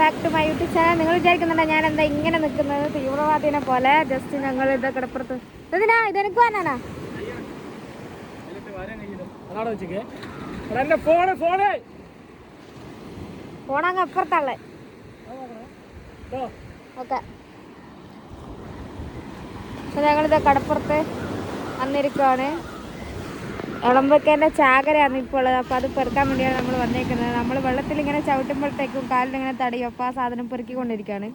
Back to my YouTube channel നിങ്ങൾ വിചാരിക്കുന്നുണ്ടോ ഞാൻ എന്താ ഇങ്ങനെ നിൽക്കുന്നത്? തീവ്രവാദിനെ പോലെ. ജസ്റ്റ് ഞങ്ങൾ ഇത് കിടപ്പുറത്ത്. ഇതിനാ ഇതെനിക്ക് വേനാ ഫോണങ്ങ് ഓ ഓക്കെ. ഞങ്ങളിത് കടപ്പുറത്ത് വന്നിരിക്കുവാണ്. ഇളമ്പക്കേന്റെ ചാകരയാണ് ഇപ്പോൾ ഉള്ളത് അപ്പോൾ അത് പെറുക്കാൻ വേണ്ടിയാണ് നമ്മൾ വന്നേക്കുന്നത്. നമ്മൾ വെള്ളത്തിൽ ഇങ്ങനെ ചവിട്ടുമ്പോഴത്തേക്കും കാലിലിങ്ങനെ തടയും. അപ്പോൾ ആ സാധനം പെറുക്കിക്കൊണ്ടിരിക്കുകയാണ്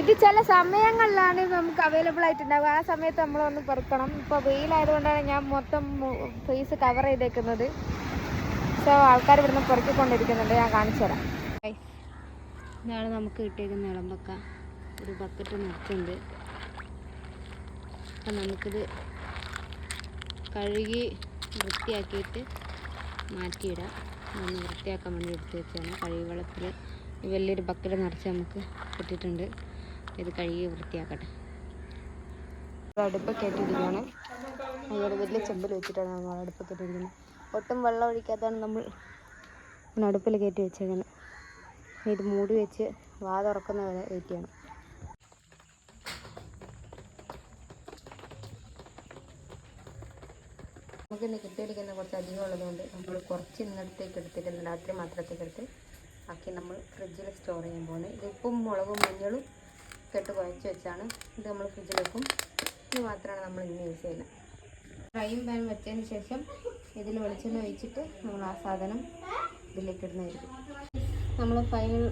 ഇത് ചില സമയങ്ങളിലാണ് നമുക്ക് അവൈലബിൾ ആയിട്ടുണ്ടാവുക. ആ സമയത്ത് നമ്മൾ ഒന്ന് പെറുക്കണം. ഇപ്പോൾ വെയിലായതുകൊണ്ടാണ് ഞാൻ മൊത്തം ഫേസ് കവർ ചെയ്തേക്കുന്നത്. സോ ആൾക്കാർ ഇവിടുന്ന് പെറുക്കിക്കൊണ്ടിരിക്കുന്നുണ്ട്. ഞാൻ കാണിച്ചു തരാം ഇതാണ് നമുക്ക് കിട്ടിയേക്കുന്ന ഇളമ്പക്ക ഒരു ബക്കറ്റ് നിറച്ചുണ്ട്. അപ്പം നമുക്കിത് കഴുകി വൃത്തിയാക്കിയിട്ട് മാറ്റിയിടാം. ഒന്ന് വൃത്തിയാക്കാൻ വേണ്ടി എടുത്ത് വെച്ചാണ് കഴുകി വെള്ളത്തിൽ വലിയൊരു ബക്കറ്റ് നിറച്ച് നമുക്ക് കിട്ടിയിട്ടുണ്ട് ഇത് കഴുകി വൃത്തിയാക്കട്ടെ. അടുപ്പ് കയറ്റിയിരിക്കുകയാണ് അതുപോലെ വലിയ ചെമ്പിൽ വെച്ചിട്ടാണ് നമ്മൾ അടുപ്പത്തിട്ടിരിക്കുന്നത് ഒട്ടും വെള്ളം ഒഴിക്കാത്തതാണ് നമ്മൾ അടുപ്പിൽ കയറ്റി വെച്ചേക്കുന്നത്. ഇത് മൂടി വെച്ച് വാ തുറക്കുന്ന വരെ വെയിറ്റ് ചെയ്യണം. നമുക്ക് ഇന്ന് കിട്ടിയിരിക്കുന്ന കുറച്ച് അധികം ഉള്ളതുകൊണ്ട് നമ്മൾ കുറച്ച് ഇന്നടത്തേക്ക് എടുത്തിട്ടുണ്ട്. രാത്രി മാത്രത്തേക്ക് എടുത്ത് ആക്കി നമ്മൾ ഫ്രിഡ്ജിൽ സ്റ്റോർ ചെയ്യാൻ പോകുന്നത് ഇത് ഉപ്പും മുളകും മഞ്ഞളും കെട്ട് കുഴച്ച് വെച്ചാണ് ഇത് നമ്മൾ ഫ്രിഡ്ജിൽ വെക്കും. ഇത് മാത്രമാണ് നമ്മൾ ഇന്ന് യൂസ് ചെയ്യുന്നത് ഫ്രൈയും പാൻ വെച്ചതിന് ശേഷം ഇതിൽ വെളിച്ചെണ്ണ ഒഴിച്ചിട്ട് നമ്മൾ ആ സാധനം ഇതിലേക്ക് ഇടുന്നതായിരിക്കും. നമ്മൾ ഫൈനൽ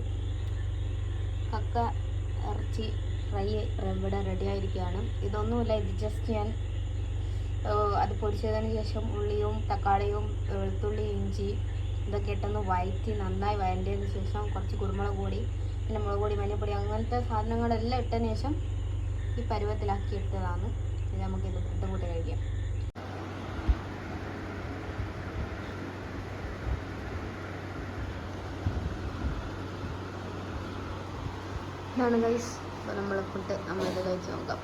കക്ക ഇറച്ചി ഫ്രൈ ഇവിടെ റെഡി ആയിരിക്കുകയാണ്. ഇതൊന്നുമില്ല ഇത് ജസ്റ്റ് ഞാൻ അത് പൊടിച്ചതിന് ശേഷം ഉള്ളിയും തക്കാളിയും വെളുത്തുള്ളി ഇഞ്ചി ഇതൊക്കെ ഇട്ടൊന്ന് വഴറ്റി നന്നായി വഴറ്റിയതിന് ശേഷം കുറച്ച് കുരുമുളക് പൊടി പിന്നെ മുളക് പൊടി മഞ്ഞൾപ്പൊടി അങ്ങനത്തെ സാധനങ്ങളെല്ലാം ഇട്ടതിന് ശേഷം ഈ പരുവത്തിലാക്കി എടുത്തതാണ്. ഇത് നമുക്കിത് ഫുഡ് കൂട്ടി കഴിക്കാം. ഇതാണ് ഗൈസ് നമ്മൾ ഫുഡ് നമ്മളിത് കഴിച്ച് നോക്കാം.